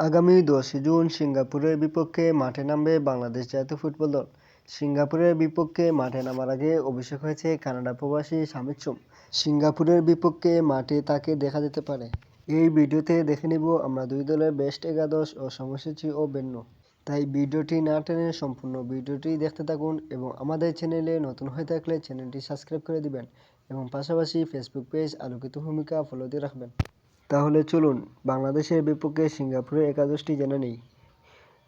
আগামী দশই জুন সিঙ্গাপুরের বিপক্ষে মাঠে নামবে বাংলাদেশ জাতীয় ফুটবল দল। সিঙ্গাপুরের বিপক্ষে মাঠে নামার আগে অভিষেক হয়েছে কানাডা প্রবাসী শামিক সোম সিঙ্গাপুরের বিপক্ষে মাঠে তাকে দেখা যেতে পারে। এই ভিডিওতে দেখে নিব আমরা দুই দলের বেস্ট একাদশ ও সময়সূচি ও ভেন্যু তাই ভিডিওটি না টেনে সম্পূর্ণ ভিডিওটি দেখতে থাকুন এবং আমাদের চ্যানেলে নতুন হয়ে থাকলে চ্যানেলটি সাবস্ক্রাইব করে দিবেন এবং পাশাপাশি ফেসবুক পেজ আলোকিত ভূমিকা ফলো দিয়ে রাখবেন। তাহলে চলুন, বাংলাদেশের বিপক্ষে সিঙ্গাপুরের একাদশটি জেনে নেই।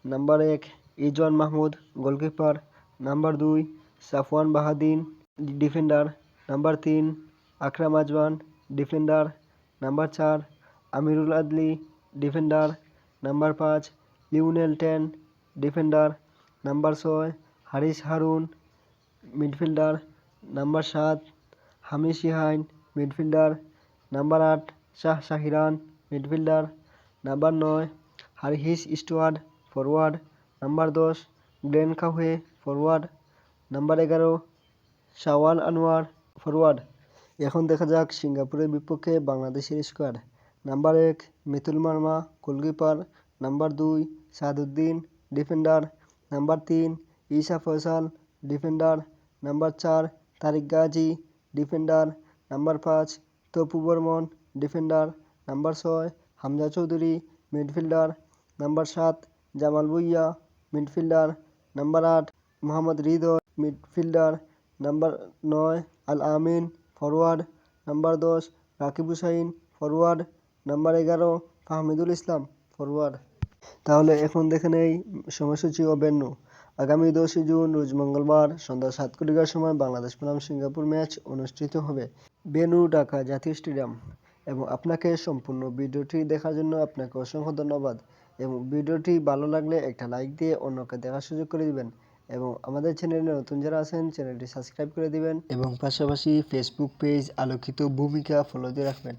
নাম্বার এক, ইজওয়ান মাহমুদ, গোলকিপার। নাম্বার দুই, সাফওয়ান বাহাদিন, ডিফেন্ডার। নাম্বার তিন, আকরাম আজওয়ান, ডিফেন্ডার। নাম্বার চার, আমিরুল আদলি, ডিফেন্ডার। নাম্বার পাঁচ লিউনেল টেন, ডিফেন্ডার। নাম্বার ছয়, হারিস হারুন, মিডফিল্ডার। নাম্বার সাত হামিদ সিহাইন মিডফিল্ডার। নাম্বার আট শাহ শাহিরান মিডফিল্ডার নাম্বার নয় হারহিস স্টুয়ার্ড ফরওয়ার্ড নাম্বার দশ গ্লেন কাহুয়ে ফরওয়ার্ড নাম্বার এগারো শাওয়াল আনোয়ার ফরওয়ার্ড এখন দেখা যাক সিঙ্গাপুরের বিপক্ষে বাংলাদেশের স্কোয়াড নাম্বার এক, মিতুল মার্মা গোলকিপার নাম্বার দুই সাদউদ্দিন ডিফেন্ডার নাম্বার তিন, ঈশা ফয়সাল ডিফেন্ডার নাম্বার চার, তারিক গাজী ডিফেন্ডার নাম্বার পাঁচ, তপু বর্মন ডিফেন্ডার নাম্বার ছয় হামজা চৌধুরী, মিডফিল্ডার নাম্বার সাত জামাল ভুইয়া, মিডফিল্ডার নাম্বার আট মোহাম্মদ হৃদয়, মিডফিল্ডার নাম্বার নয় আল আমিন ফরওয়ার্ড নাম্বার দশ রাকিব হুসাইন ফরওয়ার্ড নাম্বার এগারো ফাহমিদুল ইসলাম ফরওয়ার্ড তাহলে এখন দেখে নেই সময়সূচি ও ভেন্যু। আগামী দশই জুন, রোজ মঙ্গলবার, সন্ধ্যা সাত কোটিকার সময় বাংলাদেশ বনাম সিঙ্গাপুর ম্যাচ অনুষ্ঠিত হবে। বেনু ঢাকা জাতীয় স্টেডিয়াম। এবং আপনাকে সম্পূর্ণ ভিডিওটি দেখার জন্য আপনাকে অসংখ্য ধন্যবাদ এবং ভিডিওটি ভালো লাগলে একটা লাইক দিয়ে অন্যকে দেখার সুযোগ করে দিবেন এবং আমাদের চ্যানেলে নতুন যারা আছেন, চ্যানেলটি সাবস্ক্রাইব করে দিবেন। এবং পাশাপাশি ফেসবুক পেজ আলোকিত ভূমিকা ফলো দিয়ে রাখবেন।